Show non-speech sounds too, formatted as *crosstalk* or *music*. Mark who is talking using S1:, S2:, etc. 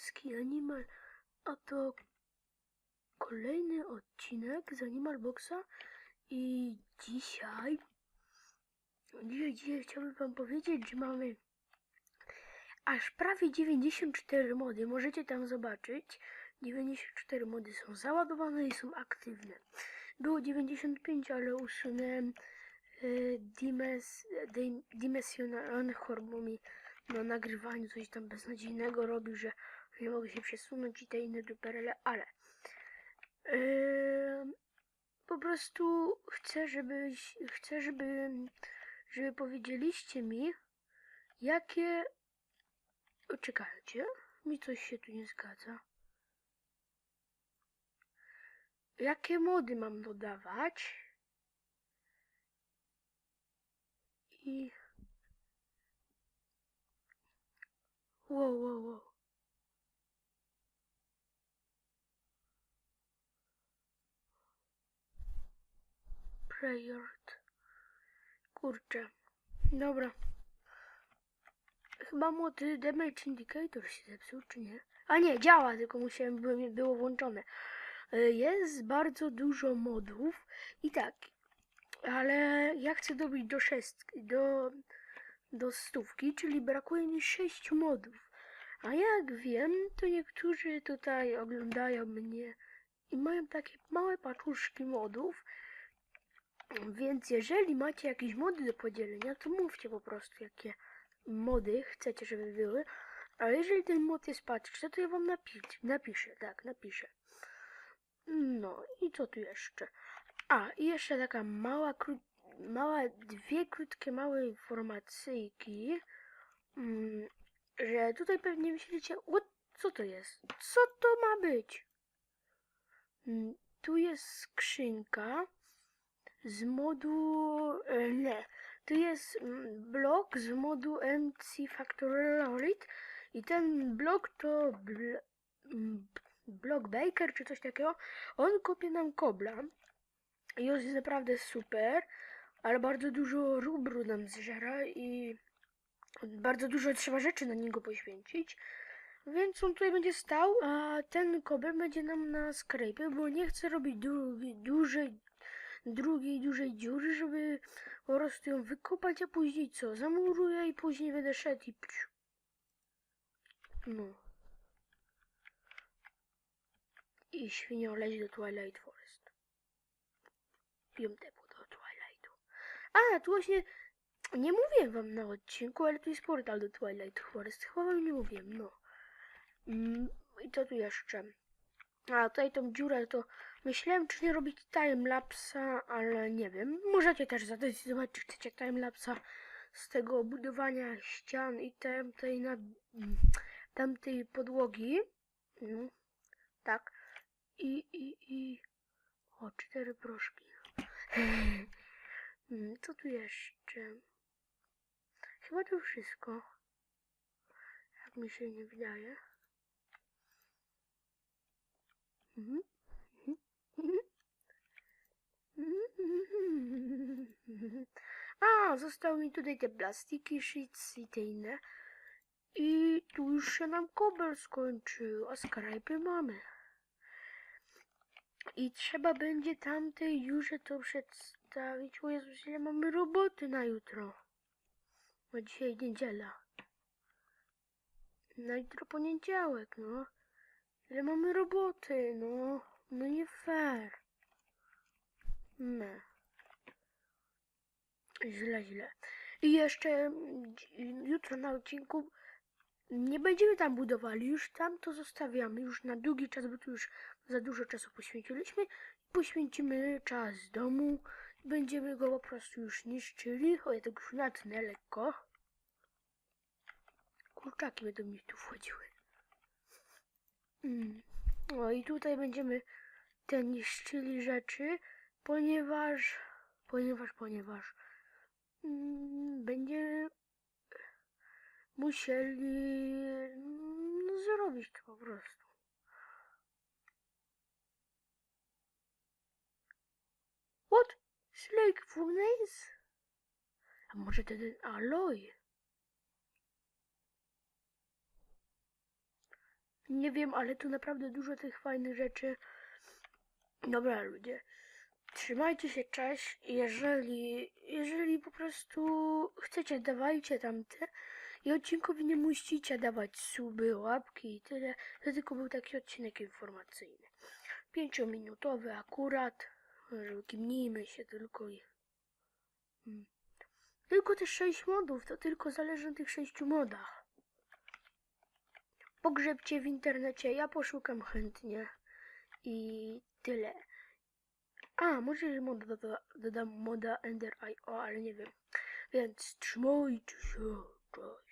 S1: Polski Animal, a to kolejny odcinek z Animal Boxa. I dzisiaj, dzisiaj, dzisiaj chciałbym wam powiedzieć, że mamy aż prawie 94 mody, możecie tam zobaczyć, 94 mody są załadowane i są aktywne. Było 95, ale usunąłem y, Dimes, Dim- Dimensional mi na nagrywaniu coś tam beznadziejnego robił, że nie mogę się przesunąć i te inne duperele, ale yy, po prostu chcę, żebyś, chcę, żeby, żeby powiedzieliście mi, jakie, czekajcie, mi coś się tu nie zgadza. Jakie mody mam dodawać? I Wow, wow, wow. Prayard. Kurczę. Dobra. Chyba młody Damage Indicator się zepsuł, czy nie? A nie, działa, tylko musiałem, było, było włączone. E, Jest bardzo dużo modów i tak, ale ja chcę dobić do szestki, do, do stówki, czyli brakuje mi sześciu modów. A jak wiem, to niektórzy tutaj oglądają mnie i mają takie małe paczuszki modów. Więc jeżeli macie jakieś mody do podzielenia, to mówcie po prostu, jakie mody chcecie, żeby były. A jeżeli ten mod jest paczka, to ja wam napi napiszę, tak, napiszę. No i co tu jeszcze? A, i jeszcze taka mała, kró- mała, dwie krótkie, małe informacyjki. Mm, że tutaj pewnie myślicie, co to jest? Co to ma być? Mm, Tu jest skrzynka z modu, e, nie, tu jest mm, blok z modu MC Factorial i ten blok to bl, mm, blok Baker czy coś takiego. On kopie nam kobla i jest naprawdę super, ale bardzo dużo rubru nam zżera i bardzo dużo trzeba rzeczy na niego poświęcić. Więc on tutaj będzie stał, a ten kobel będzie nam na skrejpy, bo nie chcę robić drugiej, dużej, drugiej, dużej dziury, żeby po prostu ją wykopać, a później co? Zamuruję i później będę szedł i pciu. No. I świnią leć do Twilight Forest. Twilightu. A, tu właśnie *tsk* nie mówię wam na odcinku, ale tu jest portal do Twilight Forest. Chyba wam nie mówiłem, no. Mm, I co tu jeszcze? A tutaj tą dziurę to myślałem, czy nie robić timelapsa, ale nie wiem. Możecie też zadecydować, czy chcecie timelapsa z tego budowania ścian i tamtej, na, mm, tamtej podłogi. No, tak. I, i, i... O, cztery proszki. *laughs* Mm, Co tu jeszcze? Chyba to wszystko. Jak mi się nie wydaje. Mhm. *laughs* A, zostały mi tutaj te plastiki, sheets i te inne. I tu już się nam kobel skończył, a skrajpy mamy. I trzeba będzie tamtej Jurze to przedstawić. O Jezus, ile mamy roboty na jutro. Bo dzisiaj niedziela. Na jutro poniedziałek, no. Ile mamy roboty, no. No nie fair. Nie. Źle, źle. I jeszcze mm, jutro na odcinku nie będziemy tam budowali, już tam to zostawiamy, już na długi czas, bo tu już za dużo czasu poświęciliśmy. Poświęcimy czas domu, będziemy go po prostu już niszczyli. O, ja tego już natnę lekko. Kurczaki będą mi tu wchodziły. No i tutaj będziemy te niszczyli rzeczy, ponieważ, ponieważ, ponieważ mm, będziemy musieli mm, zrobić to po prostu. What? Slake Furnace? A może to ten alloy? Nie wiem, ale tu naprawdę dużo tych fajnych rzeczy. Dobra, ludzie. Trzymajcie się, cześć. Jeżeli, jeżeli po prostu chcecie, dawajcie tamte. I odcinkowi nie musicie dawać suby, łapki i tyle. To tylko był taki odcinek informacyjny. Pięciominutowy akurat. Że kimnijmy się tylko i... Hmm. Tylko te sześć modów, to tylko zależy na tych sześciu modach. Pogrzebcie w internecie, ja poszukam chętnie. I tyle. A, może moda doda, dodam moda Ender IO, ale nie wiem. Więc trzymajcie się, cześć.